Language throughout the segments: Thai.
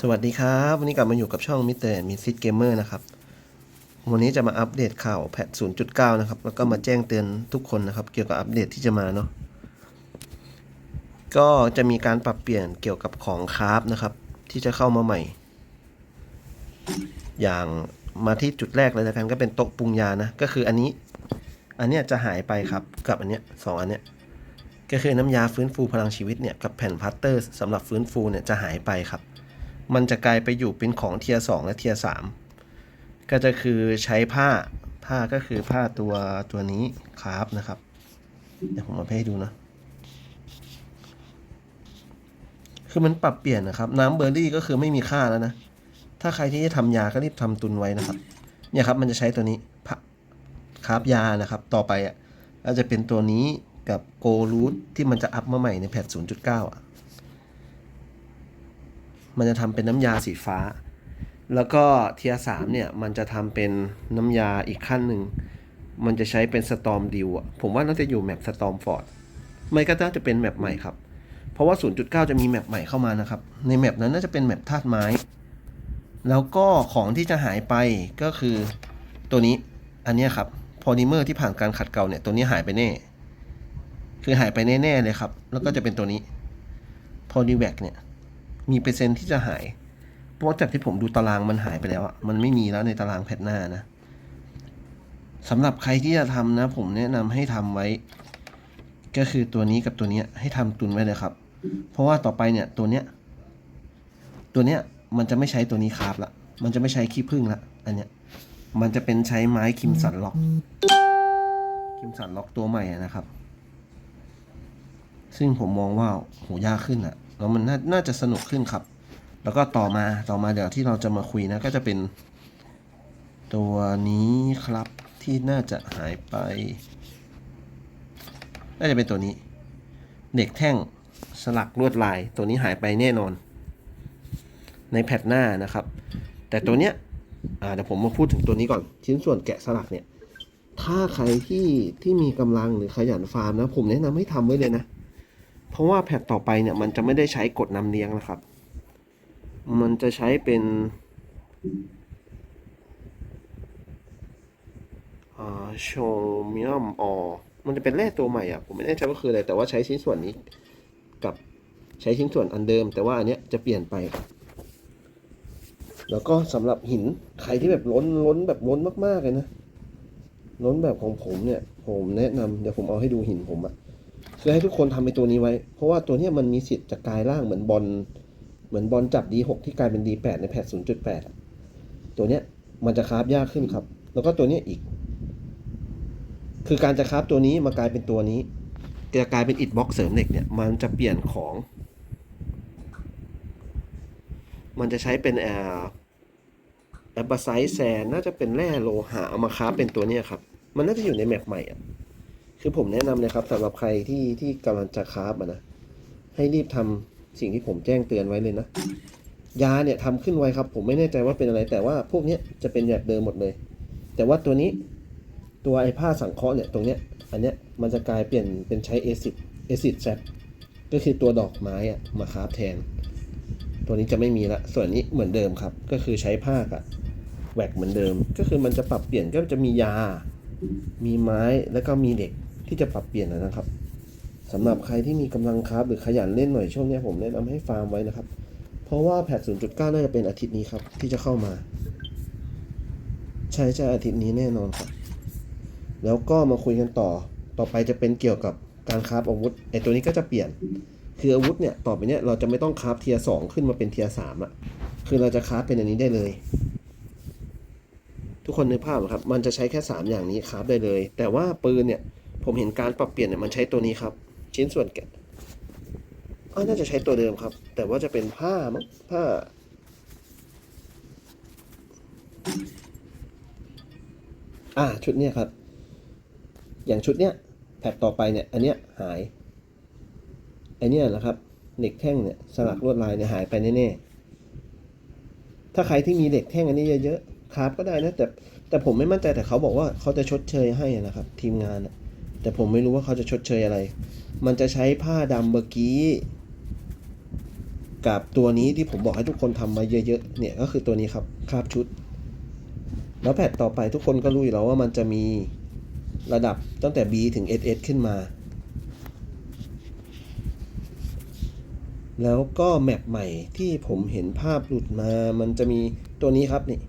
สวัสดีครับ วันนี้กลับมาอยู่กับช่องมิเตอร์มิซิตเกมเมอร์นะครับ วันนี้จะมาอัปเดตข่าวแพท 0.9 นะครับ แล้วก็มาแจ้งเตือนทุกคนนะครับ เกี่ยวกับอัปเดตที่จะมาเนาะก็จะมีการปรับเปลี่ยนเกี่ยวกับของคราฟนะครับ ที่จะเข้ามาใหม่ อย่างมาที่จุดแรกเลยแล้วกันก็เป็นโต๊ะปรุงยานะ ก็คืออันนี้ อันเนี้ยจะหายไปครับกับอันเนี้ยสองอันเนี้ยก็คือน้ำยาฟื้นฟูพลังชีวิตเนี่ยกับแผ่นพลาสเตอร์สำหรับฟื้นฟูเนี่ยจะหายไปครับ มันจะกลายไปอยู่เป็นของเทียสองและเทียสามก็จะคือใช้ผ้าผ้าก็คือผ้าตัวตัวนี้คราฟนะครับ เดี๋ยวผมมาให้ดูนะ คือมันปรับเปลี่ยนนะครับ น้ำเบอร์รี่ก็คือไม่มีค่าแล้วนะ ถ้าใครที่จะทำยาก็รีบทำตุนไว้นะครับ เนี่ยครับมันจะใช้ตัวนี้พะคราฟยานะครับ ต่อไปอะก็จะเป็นตัวนี้กับโกรูทที่มันจะอัพมาใหม่ในแพท 0.9 อะ มันจะทำเป็นน้ำยาสีฟ้า แล้วก็เทียสามเนี่ยมันจะทำเป็นน้ำยาอีกขั้นหนึ่ง มันจะใช้เป็นสตอมดิวอะผมว่าน่าจะอยู่แมปสตอมฟอร์ดไม่ก็น่าจะเป็นแมปใหม่ครับ เพราะว่า 0.9 จะมีแมปใหม่เข้ามานะครับ ในแมปนั้นน่าจะเป็นแมปธาตุไม้ แล้วก็ของที่จะหายไปก็คือตัวนี้อันนี้ครับพอลิเมอร์ที่ผ่านการขัดเกลาเนี่ยตัวนี้หายไปแน่ คือหายไปแน่ๆเลยครับ แล้วก็จะเป็นตัวนี้พอลิแวกเนี่ย มีเปอร์เซ็นต์ที่จะหาย เพราะว่าจากที่ผมดูตารางมันหายไปแล้วอะมันไม่มีแล้วในตารางแพทหน้านะสำหรับใครที่จะทำนะ ผมแนะนำให้ทำไว้ ก็คือตัวนี้กับตัวนี้ให้ทำตุนไว้เลยครับ เพราะว่าต่อไปเนี่ยตัวเนี้ย ตัวเนี้ยมันจะไม่ใช้ตัวนี้คราบละ มันจะไม่ใช้ขี้ผึ้งละ อันเนี้ย มันจะเป็นใช้ไม้คิมสันล็อก คิมสันล็อกตัวใหม่นะครับ ซึ่งผมมองว่าโหยากขึ้นอะ แล้วมันนาน่าจะสนุกขึ้นครับ แล้วก็ต่อมาต่อมาเดี๋ยวที่เราจะมาคุยนะก็จะเป็น ตัวนี้ครับที่น่าจะหายไป น่าจะเป็นตัวนี้ เด็กแท่งสลักลวดลาย ตัวนี้หายไปแน่นอน ในแพทหน้านะครับ แต่ตัวเนี้ยเดี๋ยวผมมาพูดถึงตัวนี้ก่อนชิ้นส่วนแกะสลักเนี่ย ถ้าใครที่ที่มีกำลังหรือขยันฟาร์มนะ ผมแนะนำให้ทำไว้เลยนะ เพราะว่าแพทต่อไปเนี่ยมันจะไม่ได้ใช้กดนำเลี้ยงนะครับ มันจะใช้เป็นอ่าโชมิอัมออมันจะเป็นแร่ตัวใหม่อะ ผมไม่แน่ใจว่าคืออะไร แต่ว่าใช้ชิ้นส่วนนี้กับใช้ชิ้นส่วนอันเดิม แต่ว่าอันเนี้ยจะเปลี่ยนไป แล้วก็สำหรับหินใครที่แบบล้นล้นแบบล้นมากๆเลยนะ ล้นแบบของผมเนี่ย ผมแนะนำเดี๋ยวผมเอาให้ดูหินผมอะ คือให้ทุกคนทำในตัวนี้ไว้ เพราะว่าตัวเนี้ยมันมีสิทธิ์จะกลายร่างเหมือนบอลเหมือนบอลจับ D6 ที่กลายเป็น D8 ในแพท0.8อะตัวเนี้ยมันจะคราฟยากขึ้นครับ แล้วก็ตัวเนี้ยอีก คือการจะคราฟตัวนี้มากลายเป็นตัวนี้จะกลายเป็นอิดบล็อกเสริมเหล็กเนี่ยมันจะเปลี่ยนของ มันจะใช้เป็นแอร์แอปไซส์แซนน่าจะเป็นแร่โลหะเอามาคราฟเป็นตัวเนี้ยครับ มันน่าจะอยู่ในแมปใหม่อะ คือผมแนะนำเลยครับสำหรับใครที่ที่กำลังจะคราฟอะนะให้รีบทำสิ่งที่ผมแจ้งเตือนไว้เลยนะยาเนี่ยทำขึ้นไวครับ ผมไม่แน่ใจว่าเป็นอะไร แต่ว่าพวกเนี้ยจะเป็นแบบเดิมหมดเลย แต่ว่าตัวนี้ตัวไอ้ผ้าสังเคราะห์เนี่ยตรงเนี้ยอันเนี้ยมันจะกลายเปลี่ยนเป็นใช้เอซิดเอซิดแซปก็คือตัวดอกไม้อะมาคราฟแทน ตัวนี้จะไม่มีละส่วนนี้เหมือนเดิมครับ ก็คือใช้ผ้าอะแหวกเหมือนเดิม ก็คือมันจะปรับเปลี่ยนก็จะมียา มีไม้แล้วก็มีเด็ก ที่จะปรับเปลี่ยนนะครับสำหรับใครที่มีกำลังครับหรือขยันเล่นหน่อยช่วงนี้ผมแนะนำให้ฟาร์มไว้นะครับ เพราะว่าแพท0.9 น่าจะเป็นอาทิตย์นี้ครับที่จะเข้ามา ใช่ใช่อาทิตย์นี้แน่นอนครับ แล้วก็มาคุยกันต่อ ต่อไปจะเป็นเกี่ยวกับการคราฟอาวุธไอตัวนี้ก็จะเปลี่ยน คืออาวุธเนี่ยต่อไปเนี่ยเราจะไม่ต้องคราฟเทียสองขึ้นมาเป็นเทียสามอะคือเราจะคราฟเป็นอันนี้ได้เลย ทุกคนในภาพครับ มันจะใช้แค่ 3 อย่างนี้ครับได้เลย แต่ว่าปืนเนี่ย ผมเห็นการปรับเปลี่ยนเนี่ยมันใช้ตัวนี้ครับ ชิ้นส่วนแกะอ่าน่าจะใช้ตัวเดิมครับ แต่ว่าจะเป็นผ้ามั้งผ้า อ่าชุดเนี้ยครับ อย่างชุดเนี้ยแพทต่อไปเนี่ย อันเนี้ยหายไอเนี้ยนะครับเหล็กแท่งเนี่ยสลักลวดลายเนี่ยหายไปแน่ๆถ้าใครที่มีเหล็กแท่งอันนี้เยอะๆคราฟก็ได้นะแต่แต่ผมไม่มั่นใจแต่เขาบอกว่าเขาจะชดเชยให้นะครับ ทีมงานอะ แต่ผมไม่รู้ว่าเขาจะชดเชยอะไร มันจะใช้ผ้าดำเมื่อกี้ กับตัวนี้ที่ผมบอกให้ทุกคนทำมาเยอะๆ เนี่ยก็คือตัวนี้ครับคาบชุด แล้วแพทต่อไปทุกคนก็รู้อยู่แล้วว่ามันจะมีระดับตั้งแต่ B ถึง SS ขึ้นมา แล้วก็แมปใหม่ที่ผมเห็นภาพหลุดมา มันจะมีตัวนี้ครับนี่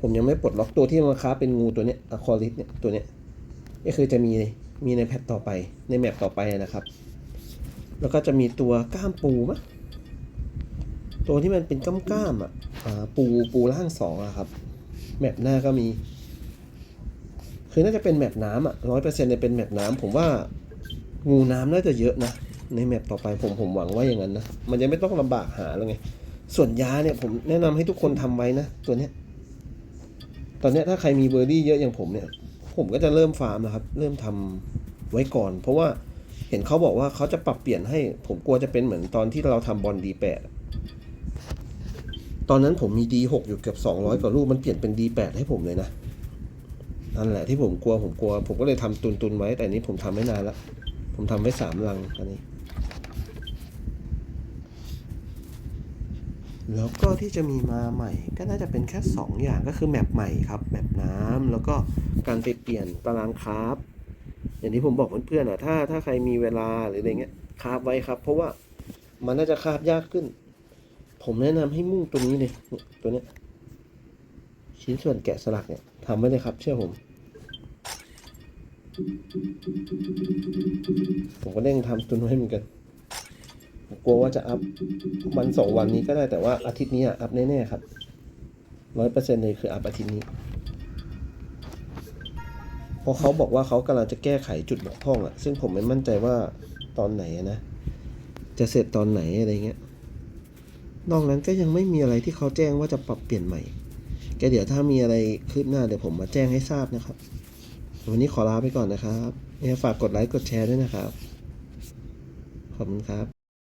ผมยังไม่ปลดล็อกตัวที่มาค้าเป็นงูตัวเนี้ยอะคอริสเนี่ยตัวเนี้ย ก็คือจะมีมีในแพทต่อไปในแมปต่อไปนะครับ แล้วก็จะมีตัวก้ามปูมะตัวที่มันเป็นก้ามก้ามอะปูปูล่างสองอะครับแมปหน้าก็มี คือน่าจะเป็นแมปน้ำอะร้อยเปอร์เซ็นต์เนี่ยเป็นแมปน้ำผมว่างูน้ำน่าจะเยอะนะในแมปต่อไปผมผมหวังว่าอย่างนั้นนะมันจะไม่ต้องลำบากหาแล้วไง ส่วนยาเนี่ยผมแนะนำให้ทุกคนทำไว้นะ ตัวเนี้ยตอนเนี้ยถ้าใครมีเบอร์ดี้เยอะอย่างผมเนี่ย ผมก็จะเริ่มฟาร์มนะครับ เริ่มทำไว้ก่อน เพราะว่าเห็นเขาบอกว่าเขาจะปรับเปลี่ยนให้ ผมกลัวจะเป็นเหมือนตอนที่เราทำบอลดีแปดตอนนั้นผมมีดีหกอยู่เกือบสองร้อยกว่าลูกมันเปลี่ยนเป็นดีแปดให้ผมเลยนะนั่นแหละที่ผมกลัวผมกลัว ผมก็เลยทำตุนตุนๆไว้ แต่นี้ผมทำไม่นานละผมทำไว้สามลังตอนนี้ แล้วก็ที่จะมีมาใหม่ก็น่าจะเป็นแค่ 2 อย่างก็คือแมปใหม่ครับแมปน้ำแล้วก็การไปเปลี่ยนตารางคราฟอย่างที่ผมบอกเพื่อนๆอะถ้าถ้าใครมีเวลาหรืออะไรเงี้ยคราฟไว้ครับ เพราะว่ามันน่าจะคราฟยากขึ้น ผมแนะนำให้มุ่งตัวนี้เลยเนี่ยตัวเนี้ยชิ้นส่วนแกะสลักเนี่ยทำไว้เลยครับ เชื่อผม ผมก็เร่งทำตุนไว้เหมือนกัน กลัวว่าจะอัพวันสองวันนี้ก็ได้แต่ว่าอาทิตย์นี้อัพแน่ๆครับร้อยเปอร์เซ็นต์เลยคืออัพอาทิตย์นี้เพราะเขาบอกว่าเขากำลังจะแก้ไขจุดบกพร่องอะซึ่งผมไม่มั่นใจว่าตอนไหนนะจะเสร็จตอนไหนอะไรเงี้ยนอกนั้นก็ยังไม่มีอะไรที่เขาแจ้งว่าจะปรับเปลี่ยนใหม่ก็เดี๋ยวถ้ามีอะไรคืบหน้าเดี๋ยวผมมาแจ้งให้ทราบนะครับ วันนี้ขอลาไปก่อนนะครับยังไงฝากกดไลค์กดแชร์ด้วยนะครับ ขอบคุณครับ